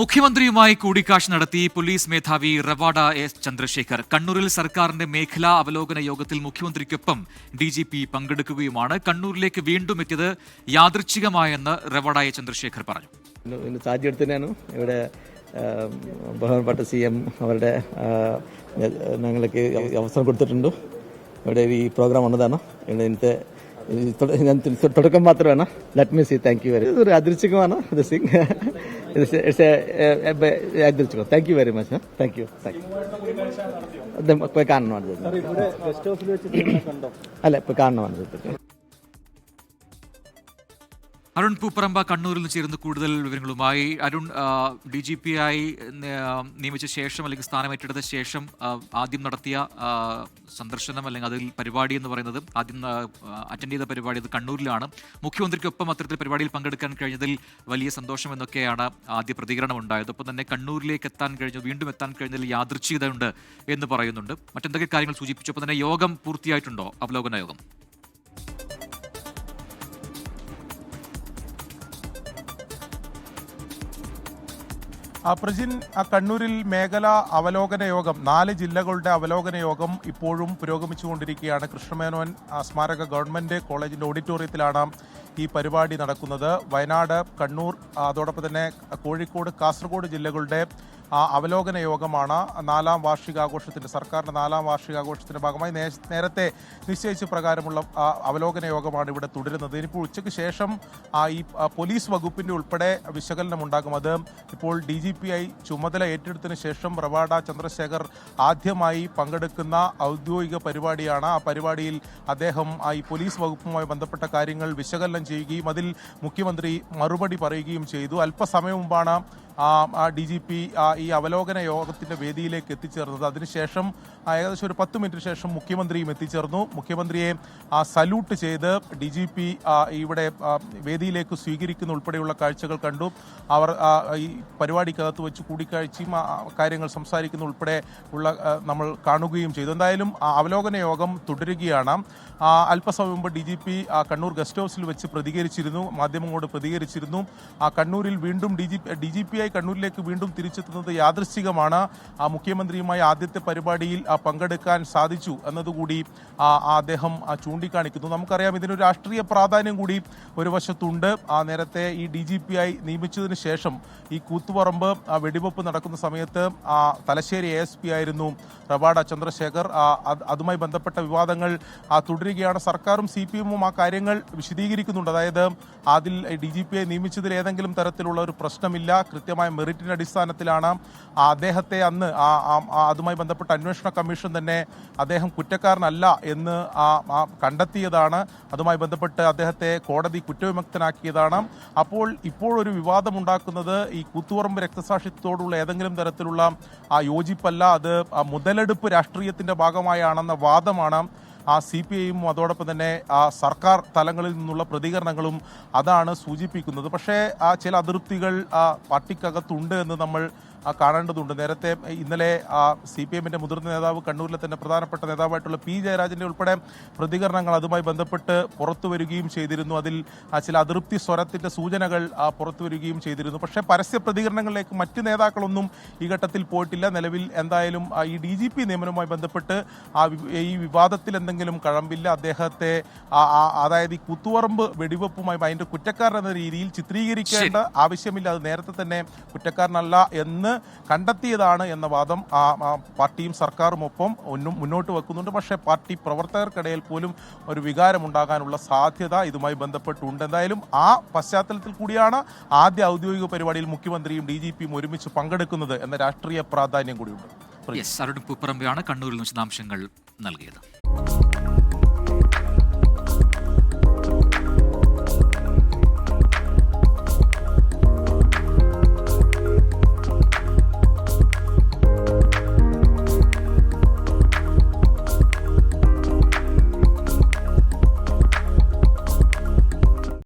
മുഖ്യമന്ത്രിയുമായി കൂടിക്കാഴ്ച നടത്തി പോലീസ് മേധാവി റവാഡ എസ് ചന്ദ്രശേഖർ. കണ്ണൂരിൽ സർക്കാരിന്റെ മേഖലാ അവലോകന യോഗത്തിൽ മുഖ്യമന്ത്രിക്കൊപ്പം ഡി ജി പി പങ്കെടുക്കുകയുമാണ്. കണ്ണൂരിലേക്ക് വീണ്ടും എത്തിയത് യാദൃച്ഛികമായെന്ന് റവാഡ എ ചന്ദ്രശേഖർ പറഞ്ഞു. ഇവിടെ ബഹുമാനപ്പെട്ട സി എം അവരുടെ ഞങ്ങൾക്ക് അവസരം കൊടുത്തിട്ടുണ്ട്. ഇവിടെ ഈ പ്രോഗ്രാം വന്നതാണ്. ഇന്നത്തെ ഞാൻ തുടക്കം മാത്രമാണ്. Let me see thank you very ഇതൊരു അദൃശ്യമാണ് ഇത് it's അദൃശ്യം thank you very much thank you thank you പോയി കാണണമാണ് അല്ല പോയി കാണണമാണ് അരുൺ പൂപ്പറമ്പ കണ്ണൂരിൽ നിന്ന് ചേരുന്ന കൂടുതൽ വിവരങ്ങളുമായി. അരുൺ ഡി ജി പി ആയി നിയമിച്ച ശേഷം അല്ലെങ്കിൽ സ്ഥാനമേറ്റെടുത്ത ശേഷം ആദ്യം നടത്തിയ സന്ദർശനം അല്ലെങ്കിൽ അതിൽ പരിപാടി എന്ന് പറയുന്നത് ആദ്യം അറ്റൻഡ് ചെയ്ത പരിപാടി അത് കണ്ണൂരിലാണ്. മുഖ്യമന്ത്രിക്കൊപ്പം അത്തരത്തിൽ പരിപാടിയിൽ പങ്കെടുക്കാൻ കഴിഞ്ഞതിൽ വലിയ സന്തോഷം എന്നൊക്കെയാണ് ആദ്യ പ്രതികരണം ഉണ്ടായത്. ഒപ്പം തന്നെ കണ്ണൂരിലേക്ക് എത്താൻ കഴിഞ്ഞു വീണ്ടും എത്താൻ കഴിഞ്ഞതിൽ യാദൃച്ഛികതയുണ്ട് എന്ന് പറയുന്നുണ്ട്. മറ്റെന്തൊക്കെ കാര്യങ്ങൾ സൂചിപ്പിച്ചു? ഒപ്പം തന്നെ യോഗം പൂർത്തിയായിട്ടുണ്ടോ? അവലോകന യോഗം. പ്രജിൻ കണ്ണൂരിൽ മേഖല അവലോകന യോഗം നാല് ജില്ലകളുടെ അവലോകന യോഗം ഇപ്പോഴും പുരോഗമിച്ചുകൊണ്ടിരിക്കുകയാണ്. കൃഷ്ണമേനോൻ സ്മാരക ഗവൺമെന്റ് കോളേജിന്റെ ഓഡിറ്റോറിയത്തിലാണ് ഈ പരിപാടി നടക്കുന്നത്. വയനാട് കണ്ണൂർ അതോടൊപ്പം തന്നെ കോഴിക്കോട് കാസർഗോഡ് ജില്ലകളുടെ ആ, അവലോകന യോഗമാണ് നാലാം വാർഷികാഘോഷത്തിന്റെ സർക്കാരിന്റെ നാലാം വാർഷികാഘോഷത്തിന്റെ ഭാഗമായി നേരത്തെ നിശ്ചയിച്ച പ്രകാരമുള്ള അവലോകന യോഗമാണ് ഇവിടെ തുടരുന്നത്. ഇനിയിപ്പോൾ ഉച്ചയ്ക്ക് ശേഷം ഈ പോലീസ് വകുപ്പിന്റെ ഉൾപ്പെടെ വിശകലനം ഉണ്ടാകും. അത് ഇപ്പോൾ ഡി ജി പി ഐ ചുമതല ഏറ്റെടുത്തതിന് ശേഷം റവാഡ ചന്ദ്രശേഖർ ആദ്യമായി പങ്കെടുക്കുന്ന ഔദ്യോഗിക പരിപാടിയാണ്. ആ പരിപാടിയിൽ അദ്ദേഹം ഈ പോലീസ് വകുപ്പുമായി ബന്ധപ്പെട്ട കാര്യങ്ങൾ വിശകലനം ചെയ്യുകയും അതിൽ മുഖ്യമന്ത്രി മറുപടി പറയുകയും ചെയ്തു. അല്പസമയം മുമ്പാണ് ഡി ജി പി അവലോകന യോഗത്തിന്റെ വേദിയിലേക്ക് എത്തിച്ചേർന്നത്. അതിനുശേഷം ഏകദേശം ഒരു പത്ത് മിനിറ്റ് ശേഷം മുഖ്യമന്ത്രിയും എത്തിച്ചേർന്നു. മുഖ്യമന്ത്രിയെ സല്യൂട്ട് ചെയ്ത് ഡി ജി പി ഇവിടെ വേദിയിലേക്ക് സ്വീകരിക്കുന്ന ഉൾപ്പെടെയുള്ള കാഴ്ചകൾ കണ്ടു. അവർ ഈ പരിപാടിക്കകത്ത് വെച്ച് കൂടിക്കാഴ്ചയും കാര്യങ്ങൾ സംസാരിക്കുന്ന ഉൾപ്പെടെ ഉള്ള നമ്മൾ കാണുകയും ചെയ്തു. എന്തായാലും അവലോകന യോഗം തുടരുകയാണ്. അല്പസമയം മുമ്പ് D G P Kannur guest ഹൗസിൽ വെച്ച് പ്രതികരിച്ചിരുന്നു. മാധ്യമങ്ങളോട് പ്രതികരിച്ചിരുന്നു. കണ്ണൂരിൽ വീണ്ടും D G D G P ആയി കണ്ണൂരിലേക്ക് വീണ്ടും തിരിച്ചെത്തുന്നത് യാദൃശ്ചികമാണ്. ആ മുഖ്യമന്ത്രിയുമായി ആദ്യത്തെ പരിപാടിയിൽ പങ്കെടുക്കാൻ സാധിച്ചു എന്നതുകൂടി അദ്ദേഹം ചൂണ്ടിക്കാണിക്കുന്നു. നമുക്കറിയാം ഇതിനൊരു രാഷ്ട്രീയ പ്രാധാന്യം കൂടി ഒരു വശത്തുണ്ട്. ആ നേരത്തെ ഈ ഡി ജി പി ആയി നിയമിച്ചതിന് ശേഷം ഈ കൂത്തുപറമ്പ് വെടിവെപ്പ് നടക്കുന്ന സമയത്ത് തലശ്ശേരി എ എസ് പി ആയിരുന്നു റവാഡ ചന്ദ്രശേഖർ. അതുമായി ബന്ധപ്പെട്ട വിവാദങ്ങൾ തുടരുകയാണ്. സർക്കാരും സി പി എമ്മും ആ കാര്യങ്ങൾ വിശദീകരിക്കുന്നുണ്ട്. അതായത് അതിൽ ഡി ജി പി ആയി നിയമിച്ചതിൽ ഏതെങ്കിലും തരത്തിലുള്ള ഒരു പ്രശ്നമില്ല. കൃത്യമായ മെറിറ്റിന്റെ അടിസ്ഥാനത്തിലാണ് അദ്ദേഹത്തെ അന്ന് അതുമായി ബന്ധപ്പെട്ട അന്വേഷണ കമ്മീഷൻ തന്നെ അദ്ദേഹം കുറ്റക്കാരനല്ല എന്ന് കണ്ടെത്തിയതാണ്. അതുമായി ബന്ധപ്പെട്ട് അദ്ദേഹത്തെ കോടതി കുറ്റവിമുക്തനാക്കിയതാണ്. അപ്പോൾ ഇപ്പോഴൊരു വിവാദമുണ്ടാക്കുന്നത് ഈ കൂത്തുപറമ്പ് രക്തസാക്ഷിത്വത്തോടുള്ള ഏതെങ്കിലും തരത്തിലുള്ള ആ യോജിപ്പല്ല. അത് മുതലെടുപ്പ് രാഷ്ട്രീയത്തിന്റെ ഭാഗമായാണെന്ന വാദമാണ് ആ സി പി ഐയും അതോടൊപ്പം തന്നെ ആ സർക്കാർ തലങ്ങളിൽ നിന്നുള്ള പ്രതികരണങ്ങളും അതാണ് സൂചിപ്പിക്കുന്നത്. പക്ഷേ ആ ചില അതിർത്തികൾ പാർട്ടിക്കകത്തുണ്ട് എന്ന് നമ്മൾ കാണേണ്ടതുണ്ട്. നേരത്തെ ഇന്നലെ സി പി എമ്മിന്റെ മുതിർന്ന നേതാവ് കണ്ണൂരിലെ തന്നെ പ്രധാനപ്പെട്ട നേതാവായിട്ടുള്ള പി ജയരാജന്റെ ഉൾപ്പെടെ പ്രതികരണങ്ങൾ അതുമായി ബന്ധപ്പെട്ട് പുറത്തു വരികയും ചെയ്തിരുന്നു. അതിൽ ചില അതൃപ്തി സ്വരത്തിന്റെ സൂചനകൾ പുറത്തു വരികയും ചെയ്തിരുന്നു. പക്ഷേ പരസ്യ പ്രതികരണങ്ങളിലേക്ക് മറ്റ് നേതാക്കളൊന്നും ഈ ഘട്ടത്തിൽ പോയിട്ടില്ല. നിലവിൽ എന്തായാലും ഈ ഡി ജി പി നിയമനവുമായി ബന്ധപ്പെട്ട് ആ ഈ വിവാദത്തിൽ എന്തെങ്കിലും കഴമ്പില്ല. അദ്ദേഹത്തെ അതായത് ഈ കുത്തുവറമ്പ് വെടിവെപ്പുമായി അതിന്റെ കുറ്റക്കാരൻ എന്ന രീതിയിൽ ചിത്രീകരിക്കേണ്ട ആവശ്യമില്ല. അത് നേരത്തെ തന്നെ കുറ്റക്കാരനല്ല എന്ന് കണ്ടെത്തിയതാണ് എന്ന വാദം ആ പാർട്ടിയും സർക്കാരും ഒപ്പം ഒന്നും മുന്നോട്ട് വെക്കുന്നുണ്ട്. പക്ഷേ പാർട്ടി പ്രവർത്തകർക്കിടയിൽ പോലും ഒരു വികാരമുണ്ടാകാനുള്ള സാധ്യത ഇതുമായി ബന്ധപ്പെട്ടുണ്ട്. എന്തായാലും ആ പശ്ചാത്തലത്തിൽ കൂടിയാണ് ആദ്യ ഔദ്യോഗിക പരിപാടിയിൽ മുഖ്യമന്ത്രിയും ഡി ജി പിയും ഒരുമിച്ച് പങ്കെടുക്കുന്നത് എന്ന രാഷ്ട്രീയ പ്രാധാന്യം കൂടിയുണ്ട്. അരുൺ പൂപ്പറമ്പയാണ് കണ്ണൂരിൽ വിശദാംശങ്ങൾ നൽകിയത്.